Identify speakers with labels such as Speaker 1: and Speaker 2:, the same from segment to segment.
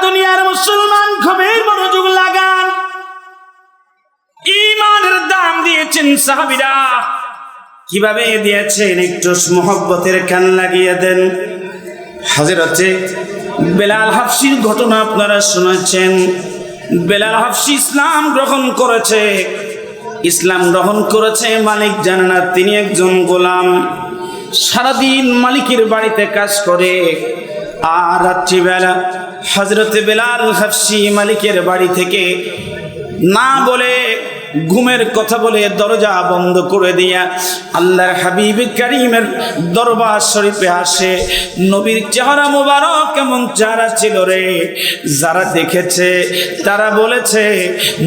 Speaker 1: দুনিয়ার মুসলমান গভীর মনোযোগ লাগান। ইমানের দাম দিয়েছেন সাহাবিরা। কীভাবে দিয়েছেন? একটু মহব্বতের কান লাগিয়ে দেন। হাজরতে বেলাল হাফসির ঘটনা আপনারা শুনেছেন। বেলাল হাফসি ইসলাম গ্রহণ করেছে। ইসলাম গ্রহণ করেছে মালিক জানে না, তিনি একজন গোলাম। সারাদিন মালিকের বাড়িতে কাজ করে। আর রাত্রিবেলা হজরতে বেলাল হাফসি মালিকের বাড়ি থেকে না বলে ঘুমের কথা বলে দরজা বন্ধ করে দিয়া আল্লাহর হাবিব করিমের দরবার শরীফে আসে। নবীর চেহারা মোবারক কেমন চেহারা ছিল রে। যারা দেখেছে, তারা বলেছে,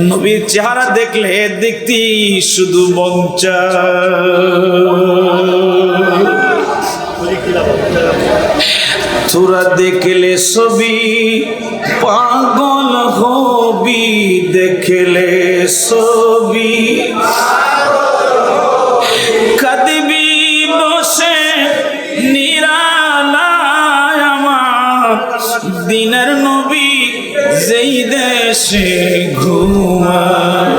Speaker 1: নবীর চেহারা দেখলে দেখতি শুধু বঞ্চা তোরা দেখলে ছবি, পাগল হবি, দেখলে ছবি। কাঁদবি বসে, নিরালায় আমার দিনের নবী, যেই দেশে ঘুমায়।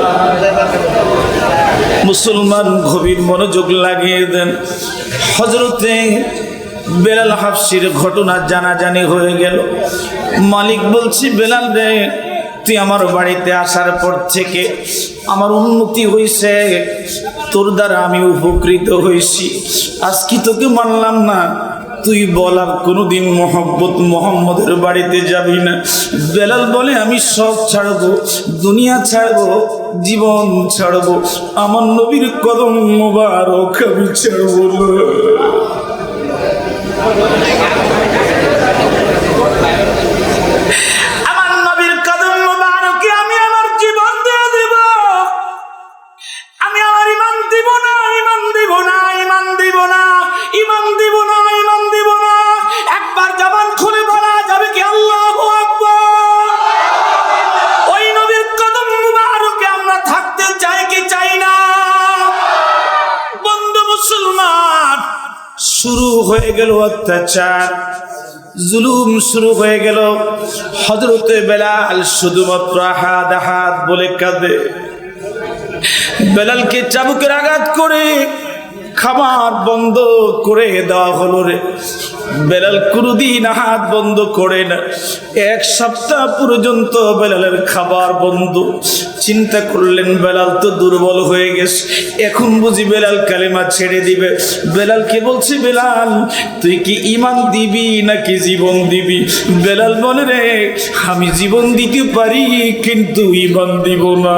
Speaker 1: মুসলমান গভীর মনোযোগ লাগিয়ে দেন। হজরতে বেলাল হাফসির ঘটনা জানাজানি হয়ে গেল। মালিক বলছি, বেলাল রে, তুই আমার বাড়িতে আসার পর থেকে আমার উন্নতি হয়েছে তোর দ্বারা আমি উপকৃত হয়েছি আজকে তোকে মানলাম না। তুই বল আর কোনোদিন মোহাম্মদ মোহাম্মদের বাড়িতে যাবি না। বেলাল বলে, আমি সব ছাড়বো, দুনিয়া ছাড়বো, জীবন ছাড়বো। আমার নবীর কদম মোবারক আমি ছাড়বো না। অত্যাচার। জুলুম শুরু হয়ে গেল। হজরতে বেলাল শুধুমাত্র হাত হাত বলে কাঁদে। বেলালকে চাবুকের আঘাত করে খাবার বন্ধ করে দেওয়া হলো রে। বেলাল কোনোদিন হাত বন্ধ করে না। এক সপ্তাহ পর্যন্ত বেলালের খাবার বন্ধ। চিন্তা করলেন, বেলাল তো দুর্বল হয়ে গেছে। এখন বুঝি বেলাল কালেমা ছেড়ে দিবে। বেলালকে বলছে, বেলাল, তুই কি ইমান দিবি নাকি জীবন দিবি? বেলাল বলে, রে, আমি জীবন দিতে পারি, কিন্তু ইমান দিব না।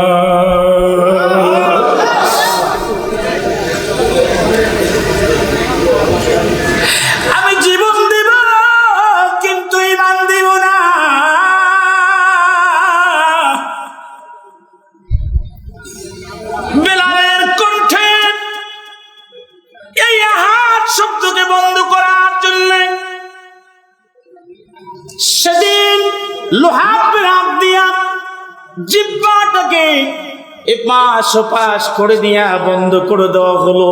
Speaker 1: লোহা হাত দিয়া জিব্বাটাকে এপাশ ওপাশ করে দিয়া বন্ধ করে দেওয়া হলো।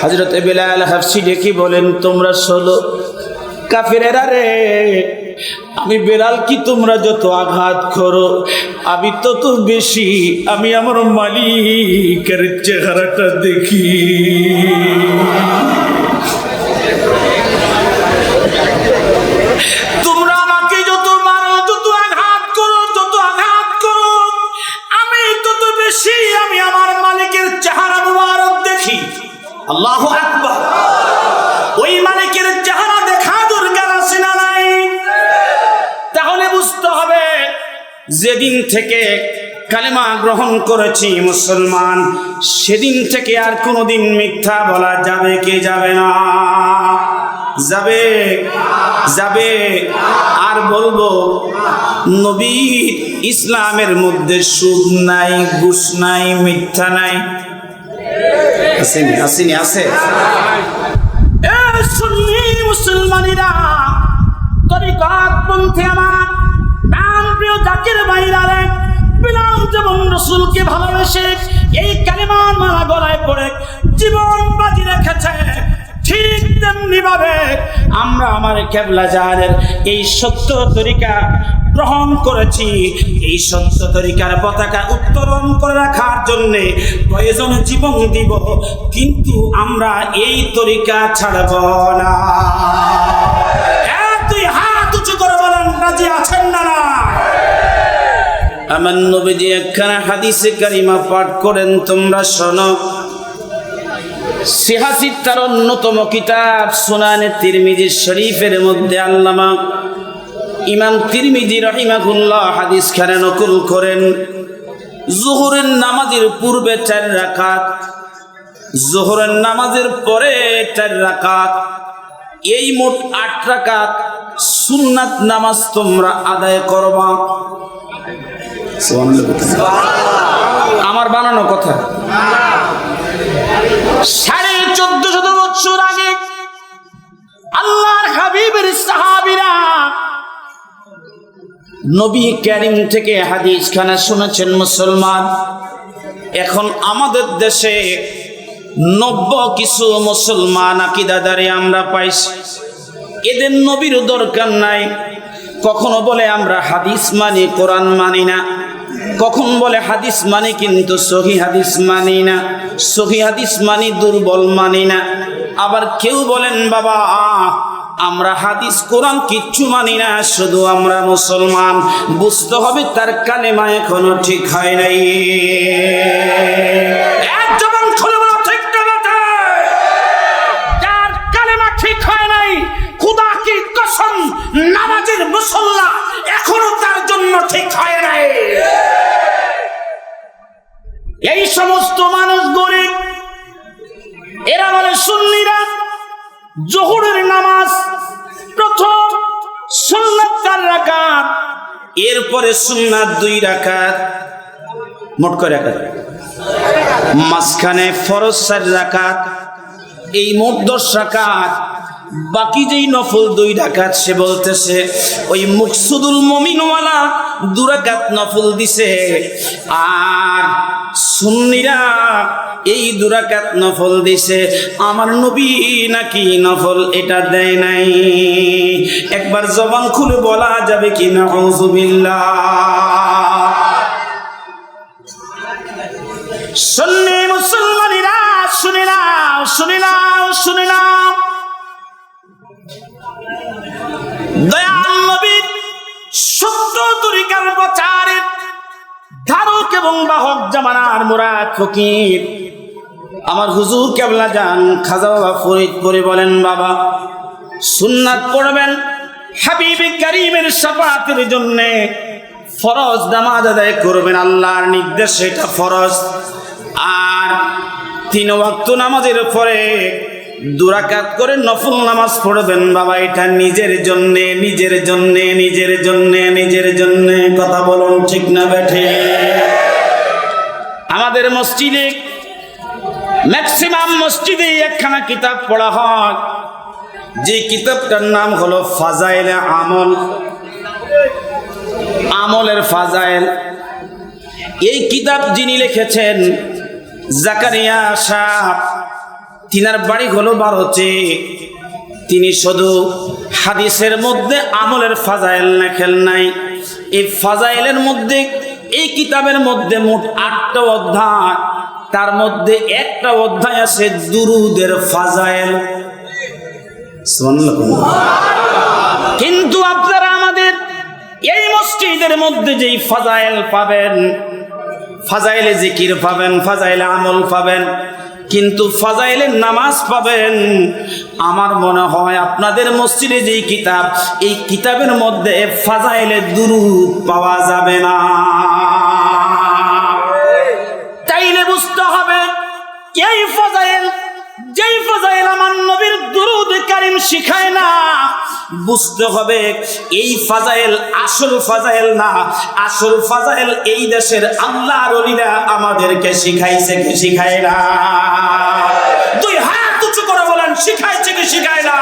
Speaker 1: হজরত বেলাল হাফসি ডেকে বলেন, তোমরা শোনো, কাফেরেরা রে, আমি বেলাল কি তোমরা যত আঘাত করো, আমি তত বেশি, আমি আমার মালিকের চেহারাটা দেখি। যেদিন থেকে কালেমা গ্রহণ করেছি মুসলমান, সেদিন থেকে আর কোনোদিন মিথ্যা বলা যাবে কি যাবে না? যাবে? যাবে? আর বলব, নবী ইসলামের মধ্যে সুদ নাই, ঘুষ নাই, মিথ্যা নাই। আসেনি আসেনি সুন্নি মুসলমানিরা তরিকাত পন্থী আমার প্রিয় জাকির ভাইরা রে বিলাল যেমন রসুলকে ভালোবেসে এই কালেমান মালা গলায় পড়ে জীবন বাজি রেখেছে, ঠিক তেমনি ভাবে আমরা আমার কেবলা জাহানের এই সত্য তরিকা গ্রহণ করেছি। এই সত্য তরিকার পতাকা উত্তোলন করে রাখার জন্যে প্রয়োজনে জীবন দিব, কিন্তু আমরা এই তরিকা ছাড়ব না। আমার নবীজি একখানা হাদিসে কারিমা পাঠ করেন, তোমরা শোনো। সিহাসিদ তার অন্যতম কিতাব সুনানে তিরমিজি শরীফের মধ্যে আল্লামা ইমাম তিরমিজি রহিমাকুল্লাহ হাদিস খানে নকুল করেন। জোহরের নামাজের পূর্বে চার রাকাত, জোহরের নামাজের পরে চার রাকাত, এই মোট আট রাকাত সুন্নাত নামাজ তোমরা আদায় করবা। আমার বানানো কথা। সাড়ে চোদ্দ শত বছর আগে আল্লাহর হাবিবের সাহাবিরা নবী করিম থেকে হাদিস খানা শুনেছেন মুসলমান। এখন আমাদের দেশে নব্য কিছু মুসলমান আকিদাদারে আমরা পাইছি। এদের নবীর দরকার নাই। কখনো বলে আমরা হাদিস মানি, কোরআন মানি না। কখন বলে হাদিস মানি কিন্তু সহি হাদিস মানি না। সহি হাদিস মানি দুর্বল মানি না। আবার কেউ বলেন, বাবা, আমরা হাদিস, কোরআন কিচ্ছু মানি না, শুধু আমরা মুসলমান। বুঝতে হবে তার কানে কালেমা এখনও ঠিক হয় নাই। এরপরে সুন্নাত দুই রাখাত মোট করে রাখাত মাঝখানে ফরজ চার রাখাত এই মোট দশ রাখাত বাকি যেই নফল দুই ডাকাত সে বলতেছে, ওই মুকসুদুল মমিনওয়ালা দুরাকাত নফল দিছে। আর সুন্নিরা এই দুরাকাত নফল দিছে। আমার নবী নাকি নফল এটা দেয় নাই। একবার জবান খুলে বলা যাবে কি না? সুন্নি মুসলমানিরা, শুনে নাও শুনে নাও শুনে নাও। দয়াল নবী সত্য তরিকার প্রচারের ধারক এবং বাহক জামানার মোরাদ ফকির। আমার হুজুর কেবলা যান, খাজা বাবা ফরিদপুরে বলেন, বাবা, সুন্নাত পড়বেন হাবিবে করিমের সাফাতের জন্য। ফরজ নামাজ আদায় করবেন আল্লাহর নির্দেশ, এটা ফরজ। আর তিন ওয়াক্ত নামাজের পরে দুরাকাত করে নফল নামাজ পড়বেন। বাবা, এটা নিজের জন্যে নিজের জন্যে নিজের জন্যে নিজের জন্যে। মসজিদে ম্যাক্সিমাম মসজিদে একখানা কিতাব পড়া হয়। যে কিতাবটার নাম হলো ফাজাইল আমল। আমলের ফাজাইল। এই কিতাব যিনি লিখেছেন, জাকারিয়া সাহ, তিনার বাড়ি হলো ভারতে তিনি শুধু হাদিসের মধ্যে আমলের ফাজাইল লেখেন নাই। এই ফাজাইলের মধ্যে এই কিতাবের মধ্যে মোট আটটা অধ্যায়। তার মধ্যে একটা অধ্যায় আছে দুরুদের ফাজাইল। কিন্তু আপনারা আমাদের এই মসজিদের মধ্যে যেই ফাজাইল পাবেন, ফাজাইলে জিকির পাবেন, ফাজাইলে আমল পাবেন, কিন্তু ফাজাইলের নামাজ পাবেন, আমার মনে হয় আপনাদের মসজিদে যেই কিতাব, এই কিতাবের মধ্যে ফাজাইলে দুরুদ পাওয়া যাবে না। এই ফজাইল? যেই ফজাইল আমার নবীর দুরুদ কারিম শিখায় না, বুঝতে হবে এই ফাজাইল আসল ফাজাইল না। আসল ফাজাইল এই দেশের আল্লাহর অলিরা আমাদেরকে শিখাইছে কি শিখায় না। দুই হাত উঁচু করে বলেন, শিখাইছে কি শিখায় না।